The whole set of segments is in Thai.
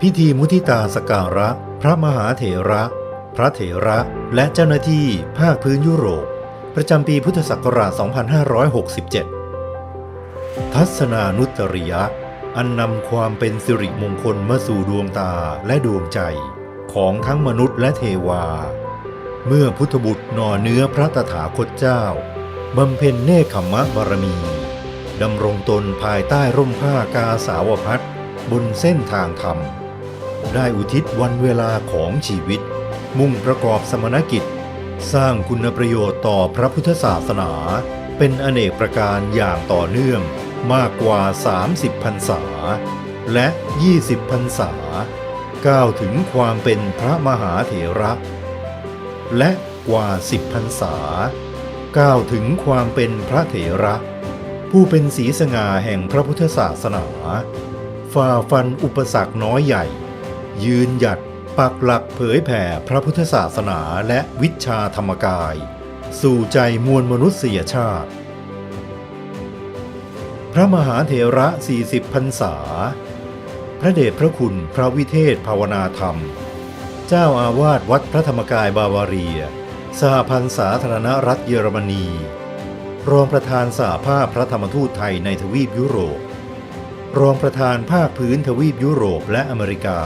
พิธีมุทิตาสการะ พระมหาเถระ พระเถระและเจ้าหน้าที่ภาคพื้นยุโรป ประจำปีพุทธศักราช 2567 ทัศนานุตริยะ อันนำความเป็นสิริมงคลมาสู่ดวงตาและดวงใจของทั้งมนุษย์และเทวา เมื่อพุทธบุตรหน่อเนื้อพระตถาคตเจ้าบำเพ็ญเนคขมมะบารมี ดำรงตนภายใต้ร่มผ้ากาสาวพัดบนเส้นทางธรรม ได้อุทิศวันเวลาของชีวิต มุ่งประกอบสมณกิจ สร้างคุณประโยชน์ต่อพระพุทธศาสนา เป็นอเนกประการอย่างต่อเนื่องมากกว่า 30พรรษา และ 20พรรษา ก้าวถึงความเป็นพระมหาเถระ และกว่า 10พรรษา ก้าวถึงความเป็นพระเถระ ผู้เป็นสีสง่าแห่งพระพุทธศาสนาฝ่าฟันอุปสรรคน้อยใหญ่ ยืนหยัดปักหลักเผยแผ่พระพุทธศาสนาและวิชาธรรมกาย สู่ใจมวลมนุษยชาติ พระมหาเถระ 40พรรษา พระเดชพระคุณพระวิเทศภาวนาธรรม เจ้าอาวาสวัดพระธรรมกายบาวาเรีย สหพันธ์สาธารณรัฐเยอรมนี รองประธานสาภาพพระธรรมทูตไทยในทวีปยุโรป รองประธานภาคพื้นทวีปยุโรปและอเมริกา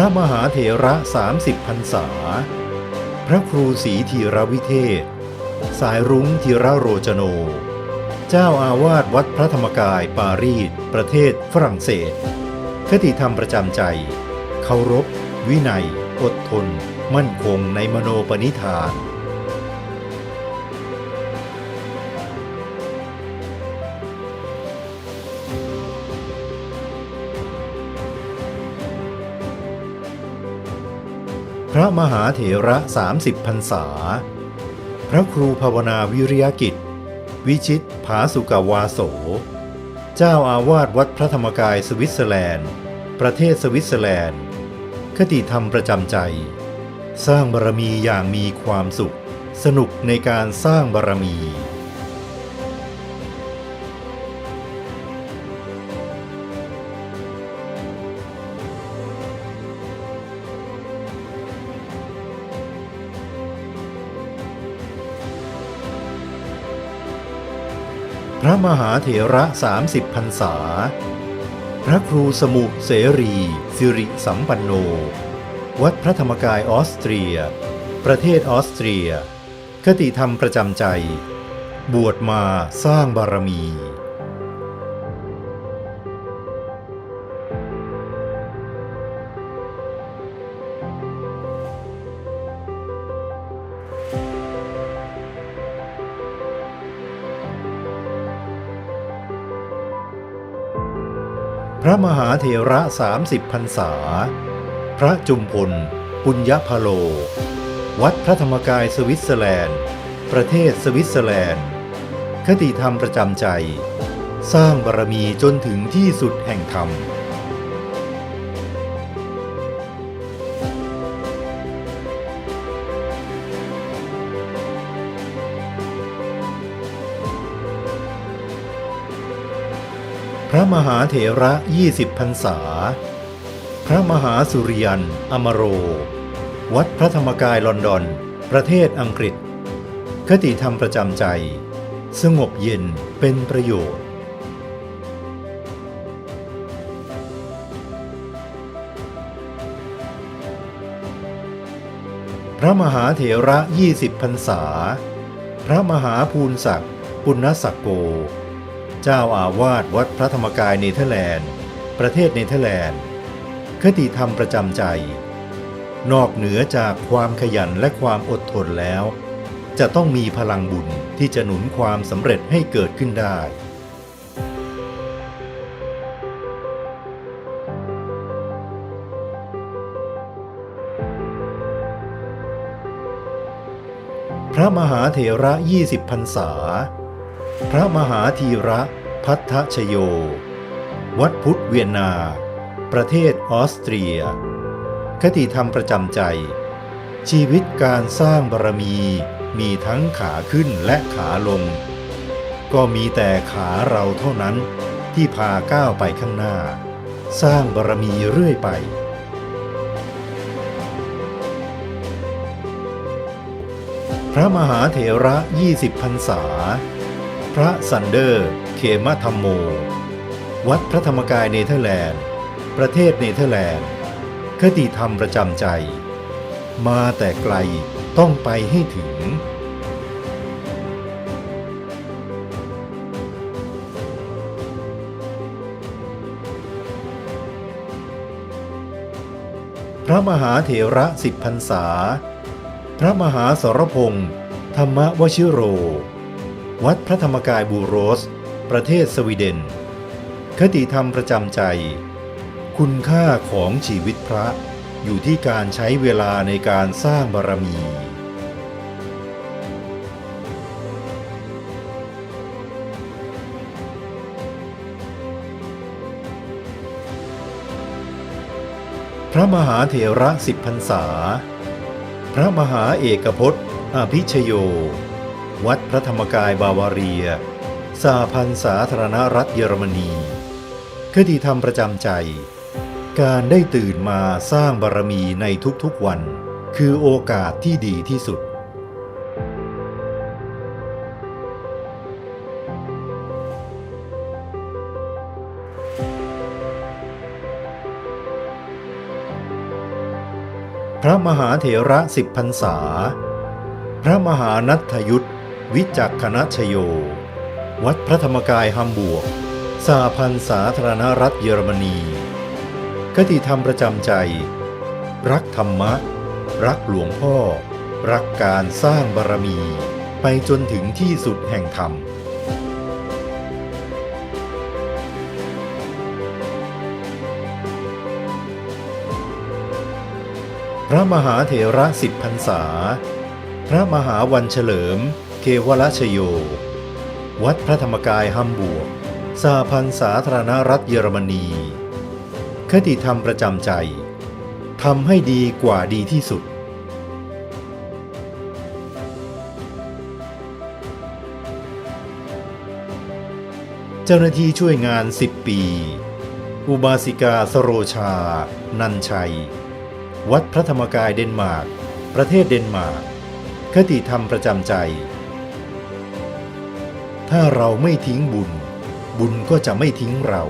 ระมหาเถระ 30พรรษา พระครูศรีธีรวิเทศ สายรุ้งธีรโรจโน เจ้าอาวาสวัดพระธรรมกายปารีสประเทศฝรั่งเศส คติธรรมประจำใจ เคารพ วินัย อดทน มั่นคงในมโนปณิธาน พระมหาเถระ 30พรรษา พระครูภาวนาวิริยกิจ วิชิตผาสุกาวาโส เจ้าอาวาสวัดพระธรรมกายสวิตเซอร์แลนด์ ประเทศสวิตเซอร์แลนด์ คติธรรมประจำใจ สร้างบารมีอย่างมีความสุข สนุกในการสร้างบารมี ระมหาเถระสามสิบพรรษา พระครูสมุเสรี สิริสัมปันโน วัดพระธรรมกายออสเตรีย ประเทศออสเตรีย คติธรรมประจำใจ บวชมาสร้างบารมี พระมหาเถระ 30พรรษา พระจุมพล ปุญญพโล วัดพระธรรมกายสวิตเซอร์แลนด์ ประเทศสวิตเซอร์แลนด์ คติธรรมประจำใจ สร้างบารมีจนถึงที่สุดแห่งธรรม พระมหาเถระ 20พรรษา พระมหาสุริยัน อมโร วัดพระธรรมกายลอนดอน ประเทศอังกฤษ คติธรรมประจำใจ สงบเย็นเป็นประโยชน์พระมหาเถระ 20พรรษา พระมหาภูนศักดิ์ปุณณศักโก เจ้าอาวาสวัดพระธรรมกายเนเธอร์แลนด์ ประเทศเนเธอร์แลนด์ คติธรรมประจำใจ นอกเหนือจากความขยันและความอดทนแล้ว จะต้องมีพลังบุญที่จะหนุนความสำเร็จให้เกิดขึ้นได้พระมหาเถระยี่สิบพรรษา พระมหาธีระพัทธชโย วัดพุทธเวียนนา ประเทศออสเตรีย คติธรรมประจำใจ ชีวิตการสร้างบารมีมีทั้งขาขึ้นและขาลง ก็มีแต่ขาเราเท่านั้นที่พาก้าวไปข้างหน้า สร้างบารมีเรื่อยไปพระมหาเถระยี่สิบพรรษา พระซันเดอร์ เคมธรรมโม วัดพระธรรมกายเนเธอร์แลนด์ ประเทศเนเธอร์แลนด์ คติธรรมประจำใจ มาแต่ไกลต้องไปให้ถึงพระมหาเถระสิบพรรษา พระมหาสรพงษ์ธรรมวชิโร วัดพระธรรมกายบูโรส ประเทศสวีเดน คติธรรมประจำใจ คุณค่าของชีวิตพระอยู่ที่การใช้เวลาในการสร้างบารมี พระมหาเถระสิบพรรษา พระมหาเอกพจน์อภิชโย วัดพระธรรมกายบาวาเรียสาพันธ์สาธารณรัฐเยอรมนีคติธรรมประจำใจ การได้ตื่นมาสร้างบารมีในทุกๆวัน คือโอกาสที่ดีที่สุด พระมหาเถระสิบพรรษา พระมหานัทยุทธ วิจักขณชโย วัดพระธรรมกายฮัมบวกสาพันธ์สาธารณรัฐเยอรมนี คติธรรมประจำใจ รักธรรมะ รักหลวงพ่อ รักการสร้างบารมี ไปจนถึงที่สุดแห่งธรรม พระมหาเถระสิบพรรษา พระมหาวันเฉลิม เควรชโย วัดพระธรรมกายฮัมบวกสาพันธ์สาธารณรัฐเยอรมนี คติธรรมประจำใจทำให้ดีกว่าดีที่สุดเจ้าหน้าที่ช่วยงาน 10 ปี อุบาสิกาสโรชา นันชัย วัดพระธรรมกายเดนมาร์ก ประเทศเดนมาร์ก คติธรรมประจำใจ ถ้าเราไม่ทิ้งบุญ บุญก็จะไม่ทิ้งเรา